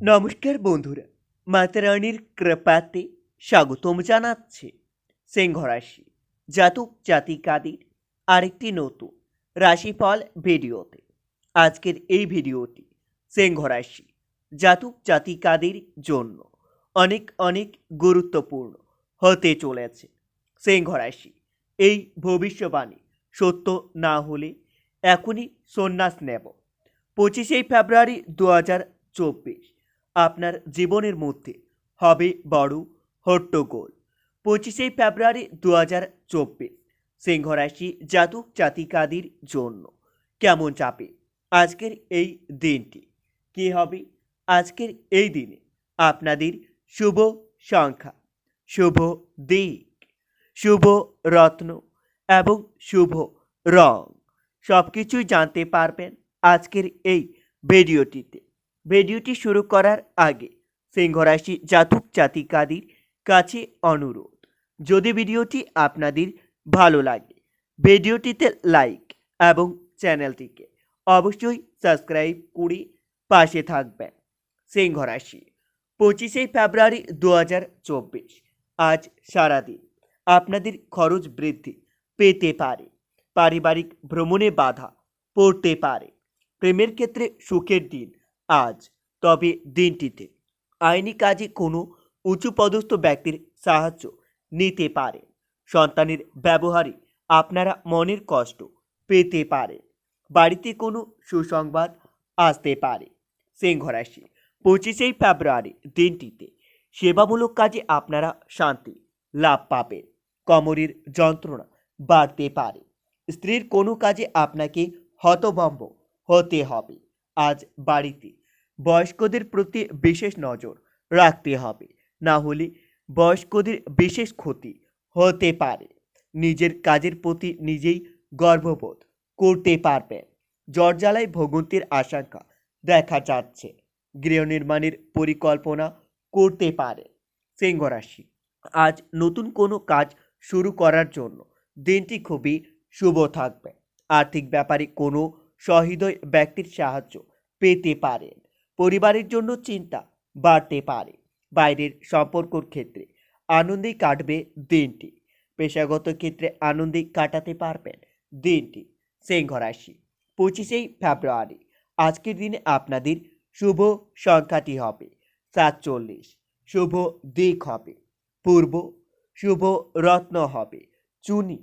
নমস্কার বন্ধুরা, মাতারানির কৃপাতে স্বাগতম জানাচ্ছে সিংহ রাশি জাতক জাতিকাদের আরেকটি নতুন রাশিফল ভিডিওতে। আজকের এই ভিডিওটি সিংহ রাশি জাতক জাতিকাদের জন্য অনেক অনেক গুরুত্বপূর্ণ হতে চলেছে। সিংহ রাশি এই ভবিষ্যবাণী সত্য না হলে এখনই সন্ন্যাস নেব। পঁচিশে ফেব্রুয়ারি দু হাজার চব্বিশ আপনার জীবনের মধ্যে হবে বড় হট্টগোল। পঁচিশে ফেব্রুয়ারি দু হাজার চব্বিশ সিংহ রাশি জাতক জাতিকাদের জন্য কেমন চাপে আজকের এই দিনটি? কি হবে আজকের এই দিনে? আপনাদের শুভ সংখ্যা, শুভ দিক, শুভ রত্ন এবং শুভ রং। সব কিছুই জানতে পারবেন আজকের এই ভিডিওটিতে। ভিডিওটি শুরু করার আগে সিংহরাশি জাতক জাতিকাদের কাছে অনুরোধ, যদি ভিডিওটি আপনাদের ভালো লাগে, ভিডিওটিতে লাইক এবং চ্যানেলটিকে অবশ্যই সাবস্ক্রাইব করে পাশে থাকবেন। সিংহরাশি, পঁচিশে ফেব্রুয়ারি দু হাজার চব্বিশ, আজ সারাদিন আপনাদের খরচ বৃদ্ধি পেতে পারে, পারিবারিক ভ্রমণে বাধা পড়তে পারে, প্রেমের ক্ষেত্রে সুখের দিন আজ। তবে দিনটিতে আইনি কাজে কোনো উঁচু পদস্থ ব্যক্তির সাহায্য নিতে পারে। সন্তানের ব্যবহারে আপনারা মনের কষ্ট পেতে পারে। বাড়িতে কোনো সুসংবাদ আসতে পারে। সিংহ রাশি পঁচিশে ফেব্রুয়ারি দিনটিতে সেবামূলক কাজে আপনারা শান্তি লাভ পাবেন। কোমরের যন্ত্রণা বাড়তে পারে। স্ত্রীর কোনো কাজে আপনাকে হতভম্ব হতে হবে। আজ বাড়িতে বয়স্কদের প্রতি বিশেষ নজর রাখতে হবে। না হলে বয়স্কদের বিশেষ ক্ষতি হতে পারে। নিজের কাজের প্রতি নিজেই গর্ববোধ করতে পারবেন। জ্বরজ্বালায় ভোগন্তির আশঙ্কা দেখা যাচ্ছে। গৃহ নির্মাণের পরিকল্পনা করতে পারে। সিংহ রাশি, আজ নতুন কোনো কাজ শুরু করার জন্য দিনটি খুবই শুভ থাকবে। আর্থিক ব্যাপারে কোনো সহৃদয় ব্যক্তির সাহায্য পেতে পারেন। পরিবারের জন্য চিন্তা বাড়তে পারে। বাইরের সম্পর্কর ক্ষেত্রে আনন্দেই কাটবে দিনটি। পেশাগত ক্ষেত্রে আনন্দে কাটাতে পারবেন দিনটি। সিংহ রাশি, পঁচিশেই ফেব্রুয়ারি। আজকের দিনে আপনাদের শুভ সংখ্যাটি হবে সাতচল্লিশ। শুভ দিক হবে পূর্ব, শুভ রত্ন হবে চুনি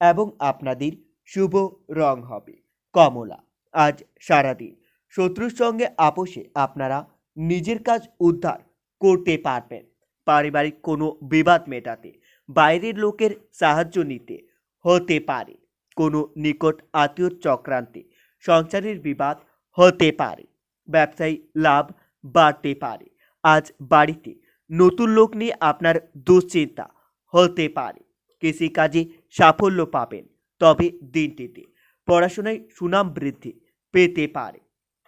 এবং আপনাদের শুভ রং হবে কমলা। আজ সারাদিন শত্রুর সঙ্গে আপোষে আপনারা নিজের কাজ উদ্ধার করতে পারবেন। পারিবারিক কোনো বিবাদ মেটাতে, বাইরের লোকের সাহায্য নিতে হতে পারে। কোনো নিকট আত্মীয় চক্রান্তে সংসারের বিবাদ হতে পারে। ব্যবসায়ী লাভ বাড়তে পারে। আজ বাড়িতে নতুন লোক নিয়ে আপনার দুশ্চিন্তা হতে পারে। কৃষিকাজে সাফল্য পাবেন, তবে দিনটিতে পড়াশোনায় সুনাম বৃদ্ধি পেতে পারে।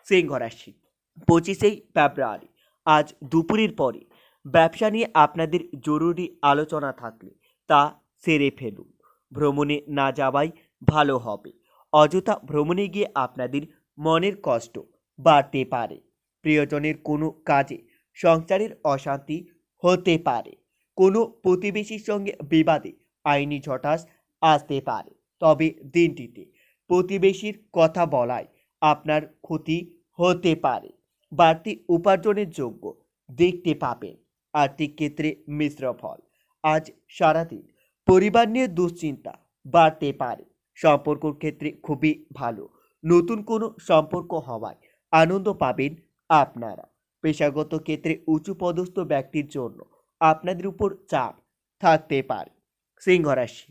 সিংহ রাশি পঁচিশেই ফেব্রুয়ারি, আজ দুপুরের পরে। ব্যবসা নিয়ে আপনাদের জরুরি আলোচনা থাকলে তা সেরে ফেলুন। ভ্রমণে না যাওয়াই ভালো হবে। অযথা ভ্রমণে গিয়ে আপনাদের মনের কষ্ট বাড়তে পারে। প্রিয়জনের কোনো কাজে সংসারের অশান্তি হতে পারে। কোনো প্রতিবেশীর সঙ্গে বিবাদে আইনি ঝটাস আসতে পারে। তবে দিনটিতে প্রতিবেশীর কথা বলায় আপনার ক্ষতি হতে পারে। বাড়তি উপার্জনের যোগ্য দেখতে পাবেন আর্থিক ক্ষেত্রে মিশ্র ফল। আজ সারাদিন পরিবার নিয়ে দুশ্চিন্তা বাড়তে পারে। সম্পর্কর ক্ষেত্রে খুবই ভালো। নতুন কোনো সম্পর্ক হওয়ায় আনন্দ পাবেন আপনারা। পেশাগত ক্ষেত্রে উঁচু পদস্থ ব্যক্তির জন্য আপনাদের উপর চাপ থাকতে পারে। সিংহ রাশি,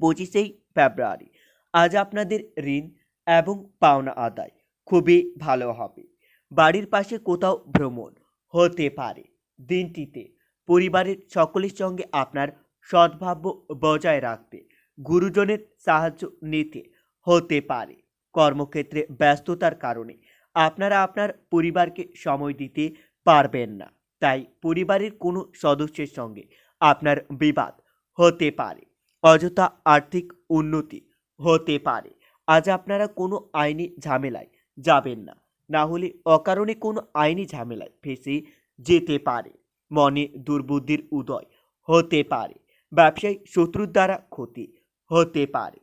পঁচিশেই ফেব্রুয়ারি। আজ আপনাদের ঋণ এবং পাওনা আদায় খুবই ভালো হবে। বাড়ির পাশে কোথাও ভ্রমণ হতে পারে দিনটিতে। পরিবারের সকলের সঙ্গে আপনার সদ্ভাব্য বজায় রাখতে গুরুজনের সাহায্য নিতে হতে পারে। কর্মক্ষেত্রে ব্যস্ততার কারণে আপনারা আপনার পরিবারকে সময় দিতে পারবেন না। তাই পরিবারের কোনো সদস্যের সঙ্গে আপনার বিবাদ হতে পারে। অযথা আর্থিক উন্নতি হতে পারে। আজ আপনারা কোনো আইনি ঝামেলায় যাবেন না। না হলে অকারণে কোনো আইনি ঝামেলায় ফেসে যেতে পারে। মনে দুর্বুদ্ধির উদয় হতে পারে। ব্যবসায়ী শত্রুর দ্বারা ক্ষতি হতে পারে।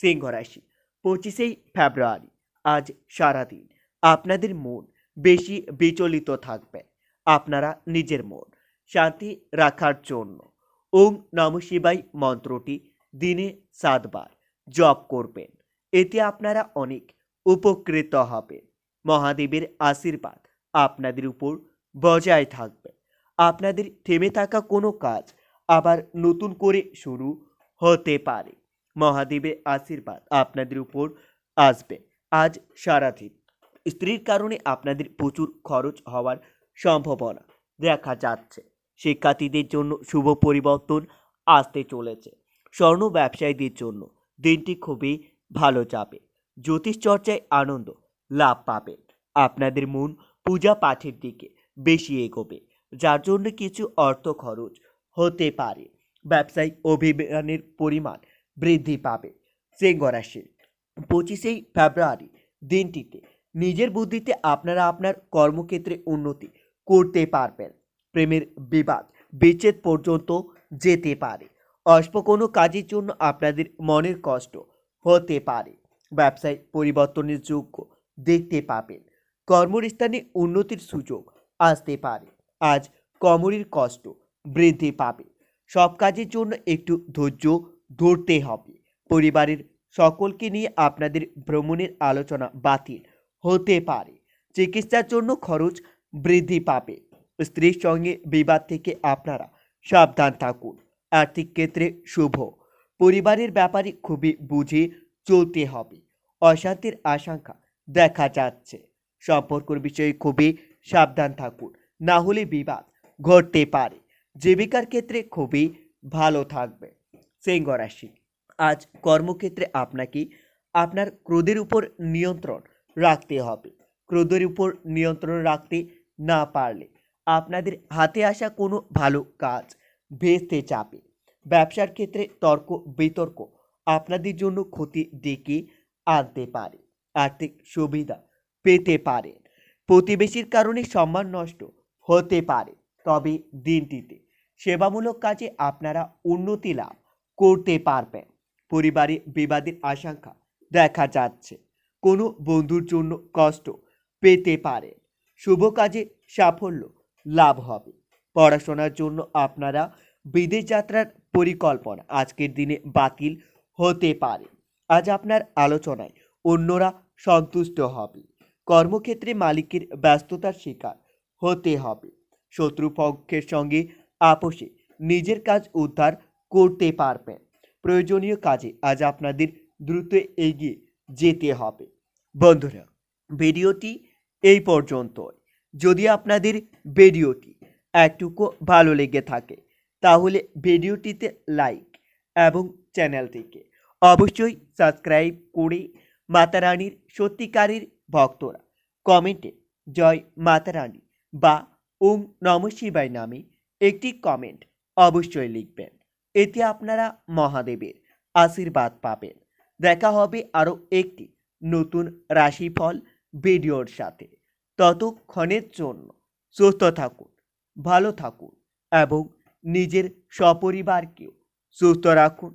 সিংহ রাশি, পঁচিশেই ফেব্রুয়ারি, আজ সারাদিন। আপনাদের মন বেশি বিচলিত থাকবে। আপনারা নিজের মন শান্তি রাখার জন্য। ওম নম শিবাই মন্ত্রটি দিনে সাতবার জপ করবেন। এতে আপনারা অনেক উপকৃত হবে। মহাদেবের আশীর্বাদ আপনাদের উপর বজায় থাকবে। আপনাদের থেমে থাকা কোনো কাজ আবার নতুন করে শুরু হতে পারে। মহাদেবের আশীর্বাদ আপনাদের উপর আসবে। আজ সারাদিন স্ত্রীর কারণে আপনাদের প্রচুর খরচ হওয়ার সম্ভাবনা দেখা যাচ্ছে। শিক্ষার্থীদের জন্য শুভ পরিবর্তন আসতে চলেছে। স্বর্ণ ব্যবসায়ীদের জন্য দিনটি খুবই ভালো যাবে। জ্যোতিষ চর্চায় আনন্দ, লাভ পাবেন আপনাদের মন পূজা পাঠের দিকে বেশি এগোবে, যার জন্য কিছু অর্থ খরচ হতে পারে। ব্যবসায়িক অভিযানের পরিমাণ বৃদ্ধি পাবে। সিংহ রাশি পঁচিশেই ফেব্রুয়ারি দিনটিতে নিজের বুদ্ধিতে আপনারা আপনার কর্মক্ষেত্রে উন্নতি করতে পারবেন। প্রেমের বিবাদ বিচ্ছেদ পর্যন্ত যেতে পারে। অল্প কোনো কাজের জন্য আপনাদের মনের কষ্ট হতে পারে। ব্যবসায় পরিবর্তনের যোগ্য দেখতে পাবেন। কর্মস্থানে উন্নতির সুযোগ আসতে পারে। আজ কমরির কষ্ট বৃদ্ধি পাবে। সব কাজের জন্য একটু ধৈর্য ধরতে হবে। পরিবারের সকলকে নিয়ে আপনাদের ভ্রমণের আলোচনা বাতিল হতে পারে। চিকিৎসার জন্য খরচ বৃদ্ধি পাবে। স্ত্রীর সঙ্গে বিবাদ থেকে আপনারা সাবধান থাকুন। আর্থিক ক্ষেত্রে শুভ। পরিবারের ব্যাপারে খুবই বুঝে চলতে হবে। অশান্তির আশঙ্কা দেখা যাচ্ছে। সম্পর্কর বিষয়ে খুবই সাবধান থাকুন। না হলে বিবাদ ঘটতে পারে। জীবিকার ক্ষেত্রে খুবই ভালো থাকবে। সিংহ রাশি, আজ কর্মক্ষেত্রে আপনাকে আপনার ক্রোধের উপর নিয়ন্ত্রণ রাখতে হবে। ক্রোধের উপর নিয়ন্ত্রণ রাখতে না পারলে আপনাদের হাতে আসা কোনো ভালো কাজ ভেস্তে চাপে ব্যবসার ক্ষেত্রে তর্ক বিতর্ক আপনাদের জন্য ক্ষতি ডেকে আনতে পারে। আর্থিক সুবিধা পেতে পারেন প্রতিবেশীর কারণে সম্মান নষ্ট হতে পারে। তবে দিনটিতে সেবামূলক কাজে আপনারা উন্নতি লাভ করতে পারবেন। পরিবারে বিবাদের আশঙ্কা দেখা যাচ্ছে। কোনো বন্ধুর জন্য কষ্ট পেতে পারেন শুভ কাজে সাফল্য লাভ হবে। পড়াশোনার জন্য আপনারা বিদেশ যাত্রার পরিকল্পনা আজকের দিনে বাতিল হতে পারে। আজ আপনার আলোচনায় অন্যরা সন্তুষ্ট হবে। কর্মক্ষেত্রে মালিকের ব্যস্ততার শিকার হতে হবে। শত্রুপক্ষের সঙ্গে আপোষে নিজের কাজ উদ্ধার করতে পারবেন। প্রয়োজনীয় কাজে আজ আপনাদের দ্রুত এগিয়ে যেতে হবে। বন্ধুরা, ভিডিওটি এই পর্যন্ত যদি আপনাদের ভিডিওটি একটুকু ভালো লেগে থাকে, তাহলে ভিডিওটিতে লাইক এবং চ্যানেলটিকে। অবশ্যই সাবস্ক্রাইব করে মাতারানীর সত্যিকারের ভক্তরা কমেন্টে জয় মাতারানী বা ওম নম শিবায় নামে একটি কমেন্ট অবশ্যই লিখবেন। এতে আপনারা মহাদেবের আশীর্বাদ পাবেন। দেখা হবে আরও একটি নতুন রাশিফল ভিডিওর সাথে। ততক্ষণের জন্য সুস্থ থাকুন, ভালো থাকুন এবং নিজের সপরিবারকেও সুস্থ রাখুন